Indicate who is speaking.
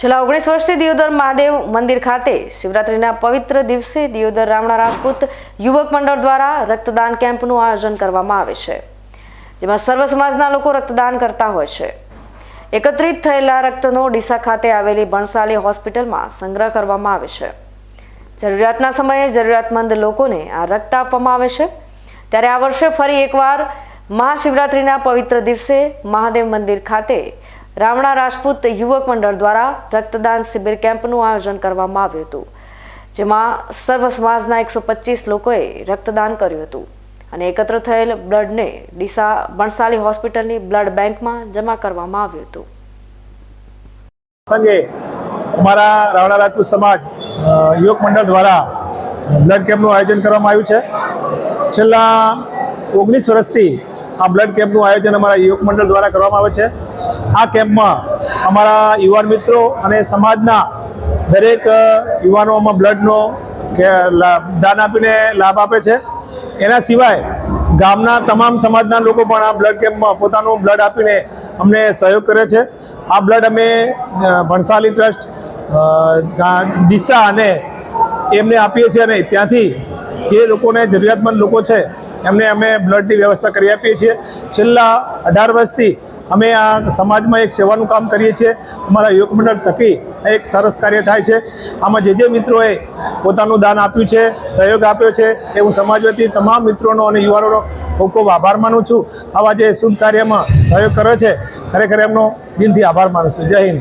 Speaker 1: છેલ્લા ઓગણીસ વર્ષથી દિયોદર મહાદેવ મંદિર ખાતે શિવરાત્રીના પવિત્ર દિવસે દિયોદર રામણા રાજપૂત યુવક મંડળ દ્વારા રક્તદાન કેમ્પનું આયોજન કરવામાં આવે છે, જેમાં સર્વ સમાજના લોકો રક્તદાન કરતા હોય છે. એકત્રિત થયેલા રક્તનો ડીસા ખાતે આવેલી ભણસાલી હોસ્પિટલમાં સંગ્રહ કરવામાં આવે છે. જરૂરિયાતના સમયે જરૂરિયાતમંદ લોકોને આ રક્ત આપવામાં આવે છે. ત્યારે આ વર્ષે ફરી એકવાર મહાશિવરાત્રિના પવિત્ર દિવસે મહાદેવ મંદિર ખાતે રામણા રાજપૂત યુવક મંડળ દ્વારા રક્તદાન શિબિર કેમ્પનું આયોજન કરવામાં આવ્યું હતું, જેમાં સર્વ સમાજના એકસો પચીસ લોકોએ રક્તદાન કર્યું હતું અને એકત્ર થયેલ બ્લડને ડીસા બણસાલી હોસ્પિટલની બ્લડ બેંકમાં જમા કરવામાં આવ્યું હતું.
Speaker 2: સંગે અમારા રાવણા રાજપૂત સમાજ યુવક મંડળ દ્વારા બ્લડ કેમ્પનું આયોજન કરવામાં આવ્યું છે. છેલ્લા ઓગણીસ વર્ષથી આ બ્લડ કેમ્પનું આયોજન અમારા યુવક મંડળ દ્વારા કરવામાં આવે છે. આ કેમ્પમાં અમારા યુવાન મિત્રો અને સમાજના દરેક યુવાનો યુવાનોમાં બ્લડનો દાન આપીને લાભ આપે છે. એના સિવાય ગામના તમામ સમાજના લોકો પણ આ બ્લડ કેમ્પમાં પોતાનું બ્લડ આપીને અમને સહયોગ કરે છે. આ બ્લડ અમે ભણસાલી ટ્રસ્ટ દિશા અને એમને આપીએ છીએ અને ત્યાંથી જે લોકોને જરૂરિયાતમંદ લોકો છે એમને અમે બ્લડની વ્યવસ્થા કરી આપીએ છીએ. છેલ્લા અઢાર વર્ષથી અમે આ સમાજમાં એક સેવાનું કામ કરીએ છીએ. અમારા યુવક મંડળ થકી એક સરસ કાર્ય થાય છે. આમાં જે જે મિત્રોએ પોતાનું દાન આપ્યું છે, સહયોગ આપ્યો છે, એ હું સમાજ વતી તમામ મિત્રોનો અને યુવાનોનો ખૂબ ખૂબ આભાર માનું છું. આવા જે શુભ કાર્યમાં સહયોગ કર્યો છે, ખરેખર એમનો દિલથી આભાર માનું છું. જય હિન્દ.